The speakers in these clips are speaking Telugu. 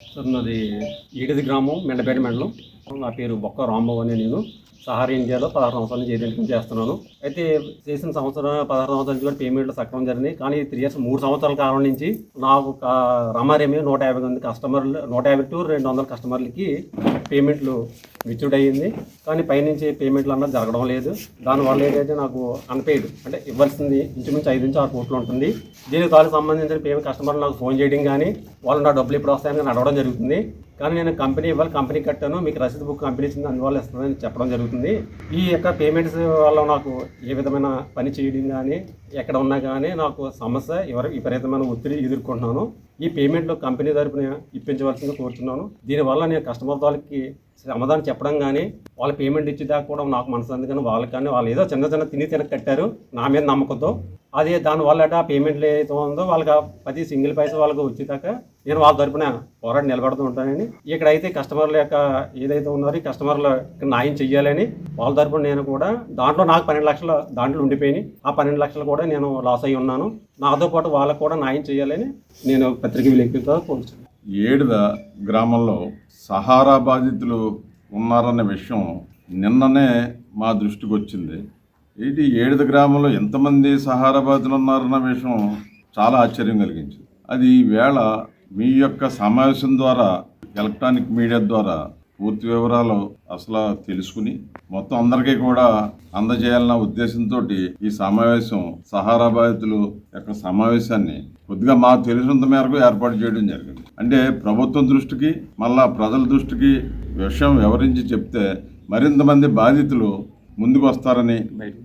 సార్ నాది ఈడిది గ్రామం మెండపేట మండలం. నా పేరు బొక్క రాంబాబు అని నేను సహార ఇండియాలో పదహారు సంవత్సరాల నుంచి చేస్తున్నాను. అయితే చేసిన సంవత్సరం పదహారు సంవత్సరాల నుంచి కూడా పేమెంట్లు సక్రమం జరిగింది కానీ త్రీ ఇయర్స్ మూడు సంవత్సరాల కాలం నుంచి నాకు రమారేమి నూట యాభై మంది కస్టమర్లు నూట యాభై టు రెండు వందల కస్టమర్లకి పేమెంట్లు మెచ్యూర్డ్ అయ్యింది. కానీ పైనుంచి పేమెంట్లు అన్నది జరగడం లేదు. దానివల్ల ఏంటంటే నాకు అన్పెయిడ్ అంటే ఇవ్వాల్సింది ఇంచుమించు ఐదు నుంచి ఆరు కోట్లు ఉంటుంది. దీనికి దానికి సంబంధించిన పేమెంట్ కస్టమర్లు నాకు ఫోన్ చేయడం కానీ వాళ్ళు నా డబ్బులు ఇప్పుడు వస్తాయని అడగడం జరుగుతుంది. కానీ నేను కంపెనీ ఇవ్వాలి కంపెనీ కట్టాను మీకు రసీదు బుక్ కంపెనీ ఇచ్చింది అందువల్ల ఇస్తుందని చెప్పడం జరుగుతుంది. ఈ యొక్క పేమెంట్స్ వల్ల నాకు ఏ విధమైన పని చేయడం కానీ ఎక్కడ ఉన్నా కానీ నాకు సమస్య ఎవరు విపరీతమైన ఒత్తిడి ఎదుర్కొంటున్నాను. ఈ పేమెంట్లు కంపెనీ తరపున ఇప్పించవలసింది కోరుతున్నాను. దీనివల్ల నేను కస్టమర్ వాళ్ళకి సమాధానం చెప్పడం కానీ వాళ్ళ పేమెంట్ ఇచ్చేదాకా కూడా నాకు మనసు అందుకని వాళ్ళకి కానీ వాళ్ళు ఏదో చిన్న చిన్న తిని తినక కట్టారు నా మీద నమ్మకంతో. అదే దానివల్ల ఆ పేమెంట్లు ఏదైతే ఉందో వాళ్ళకి పది ప్రతి సింగిల్ పైసా వాళ్ళకి వచ్చేదాకా నేను వాళ్ళ తరపున పోరాడి నిలబడుతూ ఉంటానని ఇక్కడైతే కస్టమర్ల యొక్క ఏదైతే ఉన్నారో ఈ కస్టమర్ల న్యాయం చెయ్యాలని వాళ్ళ తరపున నేను కూడా దాంట్లో నాకు పన్నెండు లక్షల దాంట్లో ఉండిపోయినాయి. ఆ పన్నెండు లక్షలు కూడా నేను లాస్ అయి ఉన్నాను. నాతో పాటు వాళ్ళకు కూడా న్యాయం చేయాలని నేను పత్రిక విలేకరులతో కోరుతున్నాను ఏడుద గ్రామంలో సహారా బాధితులు ఉన్నారన్న విషయం నిన్ననే మా దృష్టికి వచ్చింది. ఇది ఏడుద గ్రామంలో ఎంతమంది సహారా బాధితులు ఉన్నారన్న విషయం చాలా ఆశ్చర్యం కలిగించింది. అది వేళ మీ యొక్క సమావేశం ద్వారా ఎలక్ట్రానిక్ మీడియా ద్వారా పూర్తి వివరాలు అసలు తెలుసుకుని మొత్తం అందరికీ కూడా అందజేయాలన్న ఉద్దేశంతో ఈ సమావేశం సహారా బాధితులు యొక్క సమావేశాన్ని కొద్దిగా మాకు తెలిసినంత మేరకు ఏర్పాటు చేయడం జరిగింది. అంటే ప్రభుత్వం దృష్టికి మళ్ళా ప్రజల దృష్టికి విషయం వివరించి చెప్తే మరింత మంది బాధితులు ముందుకు వస్తారని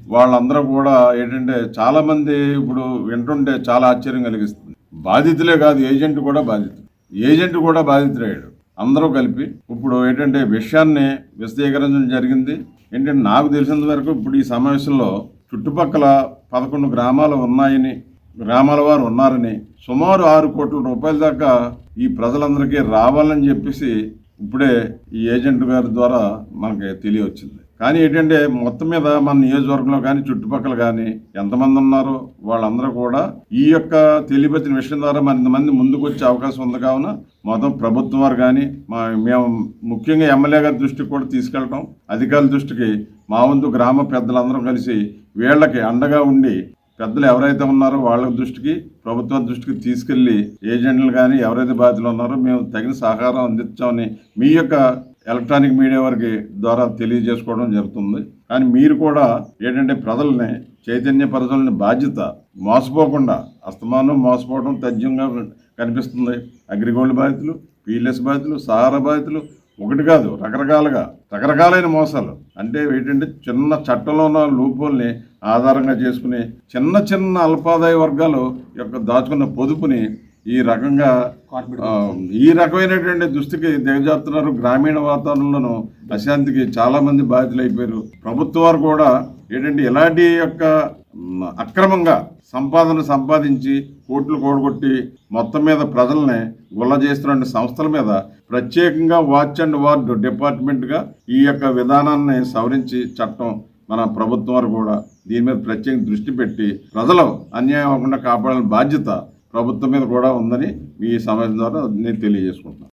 వాళ్ళందరూ కూడా ఏంటంటే చాలా మంది ఇప్పుడు వింటుంటే చాలా ఆశ్చర్యం కలిగిస్తుంది. బాధితులే కాదు ఏజెంట్ కూడా బాధితుడు. ఏజెంట్ కూడా బాధితుడయ్యాడు అందరూ కలిపి ఇప్పుడు ఏంటంటే విషయాన్ని విశదీకరించడం జరిగింది. ఏంటంటే నాకు తెలిసినంత వరకు ఇప్పుడు ఈ సమావేశంలో చుట్టుపక్కల పదకొండు గ్రామాలు ఉన్నాయని గ్రామాల వారు ఉన్నారని సుమారు ఆరు కోట్ల రూపాయల దాకా ఈ ప్రజలందరికీ రావాలని చెప్పేసి ఇప్పుడే ఈ ఏజెంట్ గారి ద్వారా మనకి తెలియవచ్చింది కానీ ఏంటంటే మొత్తం మీద మన నియోజకవర్గంలో కానీ చుట్టుపక్కల కానీ ఎంతమంది ఉన్నారో వాళ్ళందరూ కూడా ఈ యొక్క తెలియపరిచిన విషయం ద్వారా మరింత ముందుకు వచ్చే అవకాశం ఉంది కావున మొత్తం ప్రభుత్వం వారు కానీ మా మేము ముఖ్యంగా ఎమ్మెల్యే గారి దృష్టికి కూడా తీసుకెళ్ళటం అధికారుల దృష్టికి మా వంతు గ్రామ పెద్దలందరం కలిసి వీళ్ళకి అండగా ఉండి పెద్దలు ఎవరైతే ఉన్నారో వాళ్ళ దృష్టికి ప్రభుత్వ దృష్టికి తీసుకెళ్ళి ఏజెంట్లు కానీ ఎవరైతే బాధ్యతలు ఉన్నారో మేము తగిన సహకారం అందించామని మీ యొక్క ఎలక్ట్రానిక్ మీడియా వారికి ద్వారా తెలియజేసుకోవడం జరుగుతుంది. కానీ మీరు కూడా ఏంటంటే ప్రజల్ని చైతన్యపరచాలని బాధ్యత మోసపోకుండా అస్తమానం మోసపోవడం తథ్యంగా కనిపిస్తుంది. అగ్రిగోల్డ్ బాధితులు పీఎల్ఎస్ బాధితులు సహారా బాధితులు ఒకటి కాదు రకరకాలుగా రకరకాలైన మోసాలు. అంటే ఏంటంటే చిన్న చట్టంలో ఉన్న లూపోల్ని ఆధారంగా చేసుకుని చిన్న చిన్న అల్పాదాయ వర్గాలు యొక్క దాచుకున్న పొదుపుని ఈ రకంగా ఈ రకమైనటువంటి దుస్థితికి దిగజారుతున్నారు. గ్రామీణ వాతావరణంలోనూ అశాంతికి చాలా మంది బాధితులు అయిపోయారు ప్రభుత్వం వారు కూడా ఏంటంటే ఇలాంటి యొక్క అక్రమంగా సంపాదన సంపాదించి కోట్లు కూడగొట్టి మొత్తం మీద ప్రజల్ని గుల్ల చేస్తున్న సంస్థల మీద ప్రత్యేకంగా వాచ్ అండ్ వార్డ్ డిపార్ట్మెంట్గా ఈ యొక్క విధానాన్ని సవరించి చట్టం మన ప్రభుత్వం వారు కూడా దీని మీద ప్రత్యేక దృష్టి పెట్టి ప్రజలు అన్యాయం అవ్వకుండా కాపాడాలని బాధ్యత ప్రభుత్వం మీద కూడా ఉందని మీ సమాజం ద్వారా నేను తెలియజేసుకుంటున్నాను.